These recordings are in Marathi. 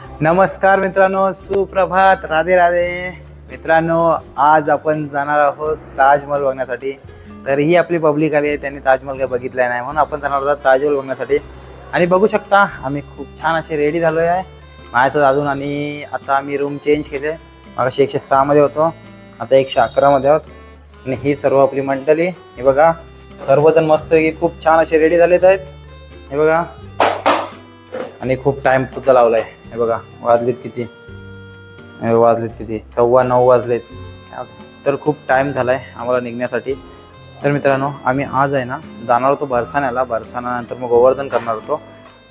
नमस्कार मित्रांनो सुप्रभात. राधे राधे. मित्रांनो आज आपण जाणार आहोत ताजमहल बघण्यासाठी. तर ही आपली पब्लिक आली आहे त्यांनी ताजमहल काही बघितला नाही म्हणून आपण जाणार आहोत ताजमहल बघण्यासाठी. आणि बघू शकता आम्ही खूप छान असे रेडी झालो आहे माझ्याच अजून आणि आता आम्ही रूम चेंज केले. मागाशी एकशे सहामध्ये होतो आता एकशे अकरामध्ये आहोत. आणि ही सर्व आपली मंडळी हे बघा सर्वजण मस्त की खूप छान असे रेडी झालेत आहेत. हे बघा. आणि खूप टाइम सुद्धा लावलाय. हे बघा वाजलेत किती? वाजलेत किती? सव्वा नऊ वाजलेत. तर खूप टाईम झाला आहे आम्हाला निघण्यासाठी. तर मित्रांनो आम्ही आज आहे ना जाणार होतो भरसाण्याला भरसाण्यानंतर मग गोवर्धन करणार होतो.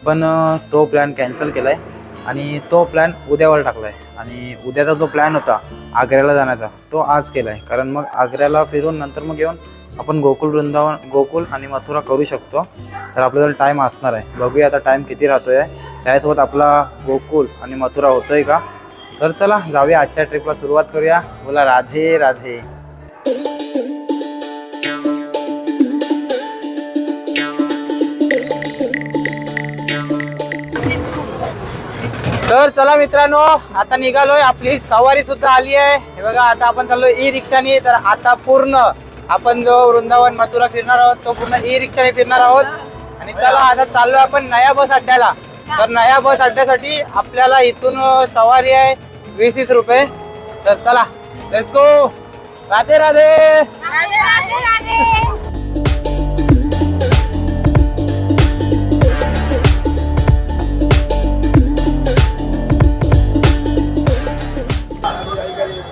पण तो प्लॅन कॅन्सल केला आहे आणि तो प्लॅन उद्यावर टाकला आहे आणि उद्याचा जो प्लॅन होता आग्र्याला जाण्याचा तो आज केला आहे कारण मग आग्र्याला फिरून नंतर मग येऊन आपण गोकुल वृंदावन गोकुल आणि मथुरा करू शकतो. तर आपल्याला टाईम असणार आहे. बघूया आता टाईम किती राहतो आहे त्यासोबत आपला गोकुल आणि मथुरा होतोय का? तर चला जाऊया. आजच्या ट्रिपला सुरुवात करूया. बोला राधे राधे. तर चला मित्रांनो आता निघालोय. आपली सवारी सुद्धा आली आहे. हे बघा आता आपण चाललोय ई रिक्षाने तर आता पूर्ण आपण जो वृंदावन मथुरा फिरणार आहोत तो पूर्ण ई रिक्षाने फिरणार आहोत. आणि चला आता चाललोय आपण नया बस अड्ड्याला. तर नया बस अड्ड्यासाठी आपल्याला इथून सवारी आहे वीस वीस रुपये. तर चला लेट्स गो राधे राधे. राधे राधे राधे.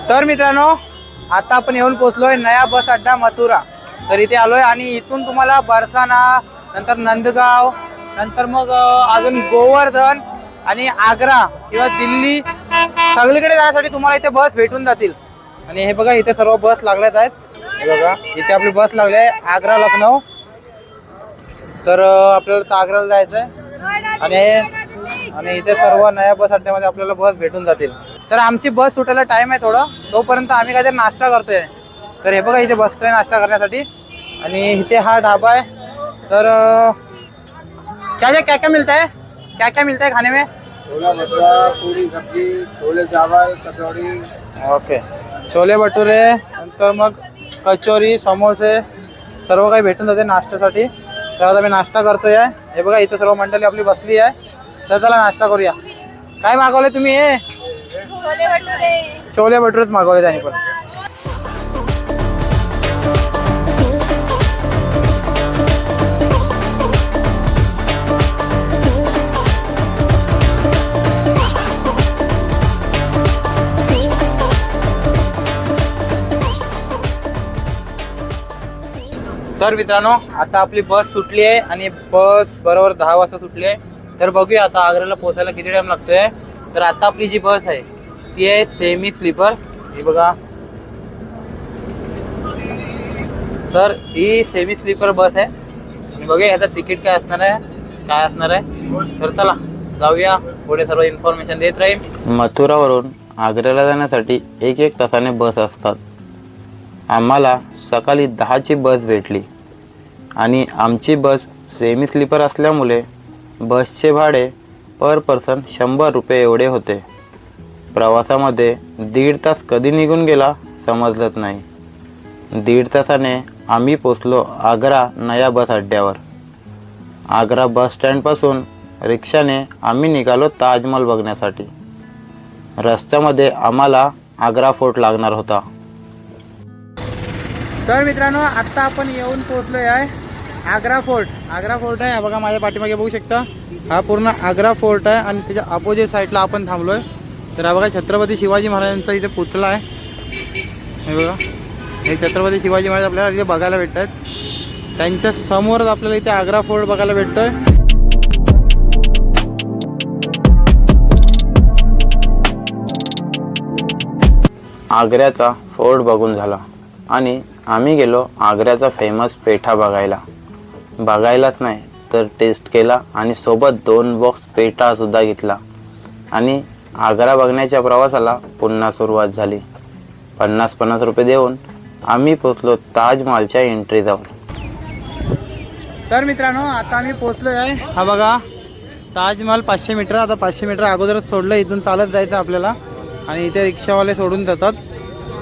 तर मित्रांनो आता आपण येऊन पोहोचलोय नया बस अड्डा मथुरा. तर इथे आलोय आणि इथून तुम्हाला बरसाना नंतर नंदगाव नंतर मग अजून गोवर्धन आणि आग्रा किंवा दिल्ली सगळीकडे जाण्यासाठी तुम्हाला इथे बस भेटून जातील. आणि हे बघा इथे सर्व बस लागल्यात आहेत. हे बघा इथे आपली बस लागली आहे आग्रा लखनौ. तर आपल्याला तर आग्र्याला जायचं आहे आणि आणि इथे सर्व नया बस अड्ड्यामध्ये आपल्याला बस भेटून जातील. तर आमची बस सुटायला टाइम आहे थोडं. तोपर्यंत आम्ही काहीतरी नाश्ता करतोय. तर हे बघा इथे बसतोय नाश्ता करण्यासाठी. आणि इथे हा ढाबा आहे. तर चाचा क्या क्या मिलता है? क्या क्या मिलता है खाने में? छोला भटूरा पूरी सब्जी छोले चावल कचौड़ी। ओके छोले भटुरे नंतर मग कचोरी समोसे सर्व काही भेटून जाते नाश्त्यासाठी. तर आता मी नाश्ता करतोय. हे बघा इथे सर्व मंडळी आपली बसली आहे. तर चला नाश्ता करूया. काय मागवले तुम्ही हे? छोले भटुरे. छोले भटुरेच मागवले त्यांनी पण. तर मित्रांनो आता आपली बस सुटली आहे आणि बस बरोबर दहा वाजता सुटली आहे. तर बघूया आता आग्र्याला पोहोचायला किती टाइम लागतोय. तर आता आपली जी बस आहे ती आहे सेमी स्लीपर हे बघा. तर ही सेमी स्लीपर बस आहे. आणि बघूया ह्याचं तिकीट काय असणार आहे काय असणार आहे. तर चला जाऊया. पुढे सर्व इन्फॉर्मेशन देत राहील. मथुरावरून आग्र्याला जाण्यासाठी एक एक तासाने बस असतात. आम्हाला सकाळी दहाची बस भेटली. आणि आमची बस सेमी स्लीपर असल्यामुळे बसचे भाडे पर पर्सन शंभर रुपये एवढे होते. प्रवासामध्ये दीड तास कधी निघून गेला समजलंच नाही. दीड तासाने आम्ही पोचलो आग्रा नया बस अड्ड्यावर. आग्रा बस स्टँडपासून रिक्षाने आम्ही निघालो ताजमहल बघण्यासाठी. रस्त्यामध्ये आम्हाला आग्रा फोर्ट लागणार होता. तर मित्रांनो आत्ता आपण येऊन पोचलो आहे. आग्रा फोर्ट. आग्रा फोर्ट आहे. हा बघा माझ्या पाठीमागे बघू शकता. हा पूर्ण आग्रा फोर्ट आहे आणि त्याच्या अपोजिट साईडला आपण थांबलो आहे तर हा बघा छत्रपती शिवाजी महाराजांचा इथे पुतळा आहे. हे बघा. हे छत्रपती शिवाजी महाराज आपल्याला इथे बघायला भेटत आहेत त्यांच्या समोरच आपल्याला इथे आग्रा फोर्ट बघायला भेटतोय. आग्र्याचा फोर्ट बघून झाला. आणि आम्ही गेलो आग्र्याचा फेमस पेठा बघायला. बघायलाच नाही तर टेस्ट केला आणि सोबत दोन बॉक्स पेटासुद्धा घेतला. आणि आग्रा बघण्याच्या प्रवासाला पुन्हा सुरुवात झाली. पन्नास पन्नास रुपये देऊन आम्ही पोचलो ताजमहालच्या एंट्री जाऊन तर मित्रांनो आता आम्ही पोचलो आहे हा बघा ताजमहल पाचशे मीटर आता पाचशे मीटर अगोदरच सोडलं इथून चालत जायचं आपल्याला. आणि इथे रिक्षावाले सोडून जातात.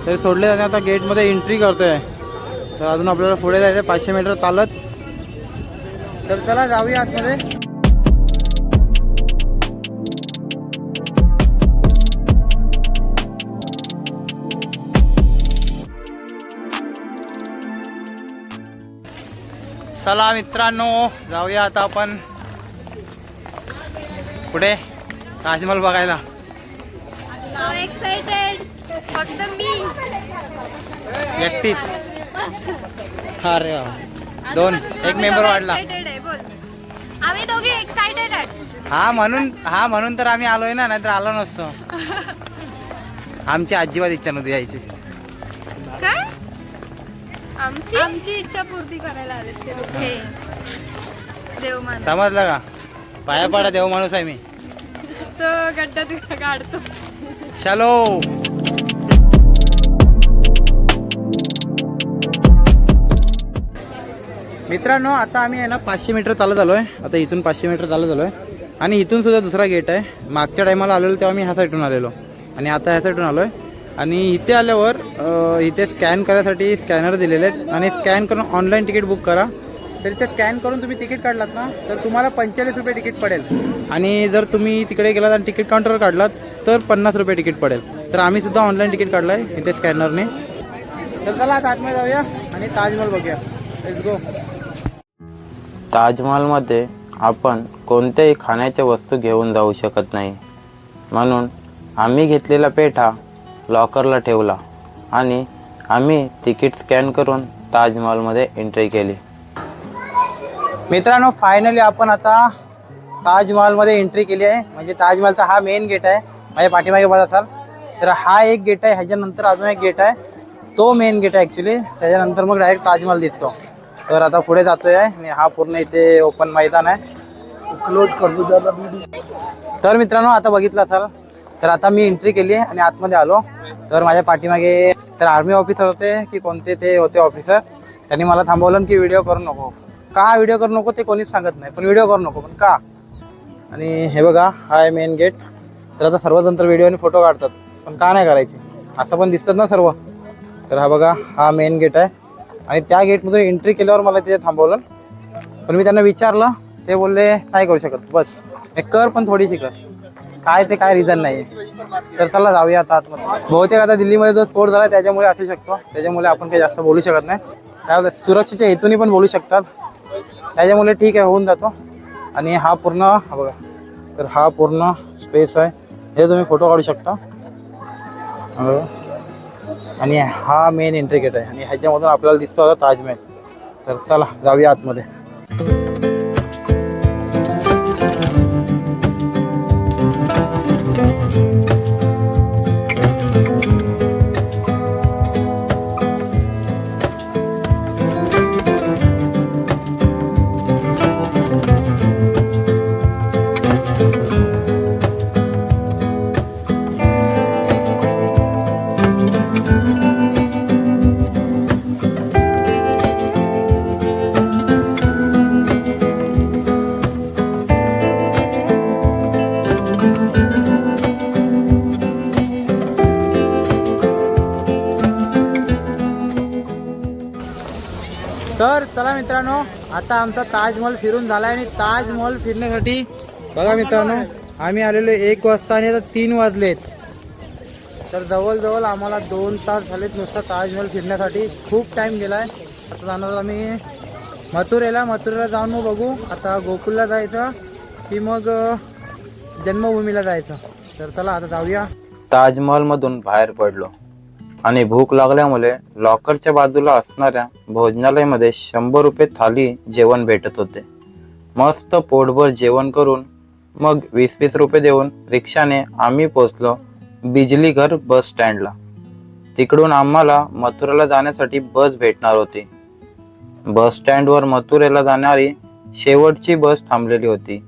तर सोडले जाते आता गेटमध्ये एंट्री करतोय. तर अजून आपल्याला पुढे जायचं आहे पाचशे मीटर चालत. तर चला जाऊया आतमध्ये. चला मित्रांनो जाऊया आता आपण. पुढे ताजमहल बघायला. फक्त मी. एकटीच. अरे. दोन. एक मेंबर वाढला. हा म्हणून हा म्हणून तर आम्ही आलोय ना नाहीतर आलो नसतो. आमची अजिबात इच्छा नव्हती यायची. काय? आमची? आमची इच्छा पूर्ती करायला आले ते लोक. हे. देव मान समजलं का? पाया पडा देव माणूस आहे मी. तो गड्ड्यात काढतो चलो. मित्रांनो आता आम्ही आहे ना पाचशे मीटर चालत आलो आहे आता इथून पाचशे मीटर चालत आलो आहे आणि इथून सुद्धा दुसरा गेट आहे. मागच्या टायमाला आलेलो तेव्हा मी ह्या साईडून आलेलो. आणि आता ह्या साईडून आलो आहे आणि इथे आल्यावर इथे स्कॅन करायसाठी स्कॅनर दिलेले आहेत. आणि स्कॅन करून ऑनलाईन तिकीट बुक करा. तर इथे स्कॅन करून तुम्ही तिकीट काढलात ना तर तुम्हाला पंचेचाळीस रुपये तिकीट पडेल. आणि जर तुम्ही तिकडे गेलात आणि तिकीट काउंटरवर काढलात तर पन्नास रुपये तिकीट पडेल. तर आम्ही सुद्धा ऑनलाईन तिकीट काढलं आहे इथे स्कॅनरने तर चला आता आतमध्ये जाऊया आणि ताजमहल बघूया. लेट्स गो ताजमहलमध्ये आपण कोणत्याही खाण्याच्या वस्तू घेऊन जाऊ शकत नाही. म्हणून आम्ही घेतलेला पेठा लॉकरला ठेवला आणि आम्ही तिकीट स्कॅन करून ताजमहलमध्ये एंट्री केली. मित्रांनो फायनली आपण आता ताजमहलमध्ये एंट्री केली आहे. म्हणजे ताजमहलचा हा मेन गेट आहे. माझ्या पाठीमागे बघत असाल तर हा एक गेट आहे. ह्याच्यानंतर अजून एक गेट आहे. तो मेन गेट आहे ॲक्च्युली त्याच्यानंतर मग डायरेक्ट ताजमहल दिसतो. तर आता पुढे जातोय आणि हा पूर्ण इथे ओपन मैदान आहे. क्लोज तर मित्रांनो आता बघितलं असाल तर आता मी एंट्री केली आणि आतमध्ये आलो. तर माझ्या पाठीमागे तर आर्मी ऑफिसर होते की कोणते ते होते ऑफिसर त्यांनी मला थांबवलं की व्हिडिओ करू नको. का व्हिडिओ करू नको ते कोणीच सांगत नाही पण व्हिडिओ करू नको पण का? आणि हे बघा हा आहे मेन गेट तर आता सर्वजण तर व्हिडिओ आणि फोटो काढतात पण का नाही करायचे? असं पण दिसतात ना सर्व. तर हा बघा हा मेन गेट आहे. आणि त्या गेटमधून एंट्री केल्यावर मला तिथे थांबवलं. पण मी त्यांना विचारलं ते बोलले नाही करू शकत बस. हे कर पण थोडीशी कर. काय ते काय रिझन नाही तर चला जाऊया आता आतमध्ये. बहुतेक आता दिल्लीमध्ये जो स्फोट झाला त्याच्यामुळे असू शकतो. त्याच्यामुळे आपण काही जास्त बोलू शकत नाही. काय होतं सुरक्षेच्या हेतूने पण बोलू शकतात. त्याच्यामुळे ठीक आहे होऊन जातो. आणि हा पूर्ण बघा. तर हा पूर्ण स्पेस आहे. हे तुम्ही फोटो काढू शकता. बघा. आणि हा मेन एंट्री गेट आहे आणि ह्याच्यामधून आपल्याला दिसतो आता ताजमहल. तर चला जाऊया आतमध्ये. चला मित्रांनो आता आमचा ताजमहल फिरून झाला आणि ताजमहल फिरण्यासाठी बघा मित्रांनो आम्ही आलेलो एक वाजता आणि आता तीन वाजलेत. तर जवळजवळ आम्हाला दोन तास झालेत नुसता ताजमहल फिरण्यासाठी. खूप टाईम गेला आहे आता जाणार आम्ही मथुरेला. मथुरेला जाऊन मग बघू. आता गोकुलला जायचं की मग जन्मभूमीला जायचं. तर चला आता जाऊया. ताजमहलमधून बाहेर पडलो. आणि भूक लागल्यामुळे लॉकरच्या बाजूला असणाऱ्या भोजनालयामध्ये शंभर रुपये थाली जेवण भेटत होते. मस्त पोटभर जेवण करून मग वीस वीस रुपये देऊन रिक्षाने आम्ही पोचलो बिजली घर बस स्टँडला. तिकडून आम्हाला मथुरेला जाण्यासाठी बस भेटणार होती. बस स्टँडवर मथुरेला जाणारी शेवटची बस थांबलेली होती.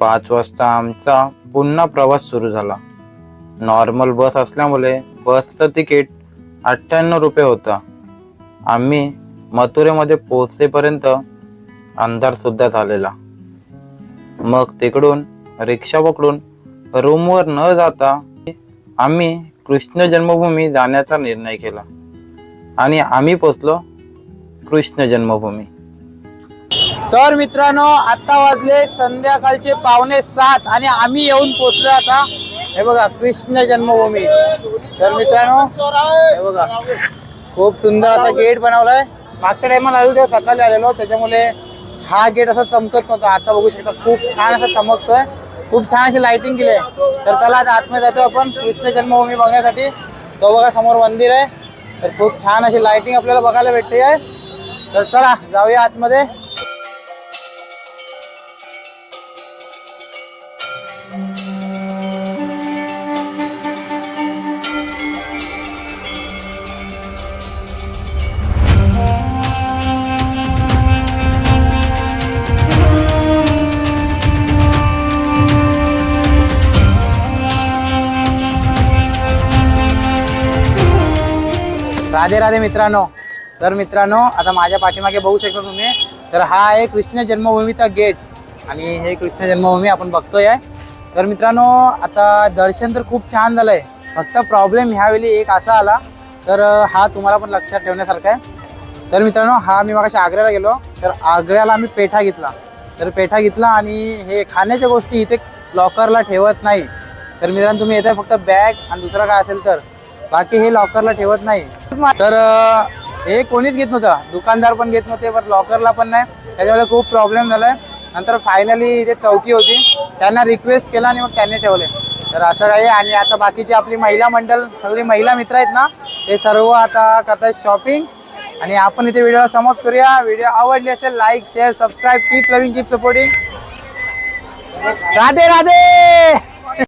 पाच वाजता आमचा पुन्हा प्रवास सुरू झाला. नॉर्मल बस असल्यामुळे बसचं तिकीट अठ्ठ्याण्णव रुपये होतं. आम्ही मथुरेमध्ये पोचलेपर्यंत अंधारसुद्धा झालेला. मग तिकडून रिक्षा पकडून रूमवर न जाता आम्ही कृष्ण जन्मभूमी जाण्याचा निर्णय केला. आणि आम्ही पोचलो कृष्ण जन्मभूमी. तर मित्रांनो आता वाजले संध्याकाळचे पावणे सात आणि आम्ही येऊन पोचलो आता हे बघा कृष्ण जन्मभूमी. तर मित्रांनो हे बघा खूप सुंदर असा गेट बनवलाय. मागच्या टायमाला आलेलो तेव्हा सकाळी आलेलो त्याच्यामुळे हा गेट असा चमकत नव्हता. आता बघू शकता खूप छान असं चमकतोय. खूप छान अशी लाइटिंग केली आहे. तर चला आता आतमध्ये जातो आपण कृष्ण जन्मभूमी बघण्यासाठी. तो बघा समोर मंदिर आहे. तर खूप छान अशी लाइटिंग आपल्याला बघायला भेटते. आहे तर चला जाऊया आतमध्ये. राधे राधे मित्रांनो. तर मित्रांनो आता माझ्या पाठीमागे बघू शकता तुम्ही तर हा आहे कृष्ण जन्मभूमीचा गेट आणि हे कृष्ण जन्मभूमी आपण बघतोय. आहे तर मित्रांनो आता दर्शन तर खूप छान झालंय. फक्त प्रॉब्लेम ह्यावेळी एक असा आला तर हा तुम्हाला पण लक्षात ठेवण्यासारखा आहे. तर मित्रांनो हा मी मागाशी आग्र्याला गेलो तर आग्र्याला आम्ही पेठा घेतला. तर पेठा घेतला आणि हे खाण्याच्या गोष्टी इथे लॉकरला ठेवत नाही. तर मित्रांनो तुम्ही येताय फक्त बॅग आणि दुसरा काय असेल तर. बाकी हे लॉकरला ठेवत नाही. तर हे कोणीच घेत नव्हतं. दुकानदार पण घेत नव्हते पण लॉकरला पण नाही. त्याच्यामुळे खूप प्रॉब्लेम झालाय. नंतर फायनली इथे चौकी होती त्यांना रिक्वेस्ट केला आणि मग त्यांनी ठेवले. तर असं काही आणि आता बाकीची आपली महिला मंडळ सगळी महिला मित्र आहेत ना ते सर्व आता करतात शॉपिंग आणि आपण इथे व्हिडिओला समाप्त करूया. व्हिडिओ आवडली असेल like share subscribe keep loving keep supporting Radhe Radhe!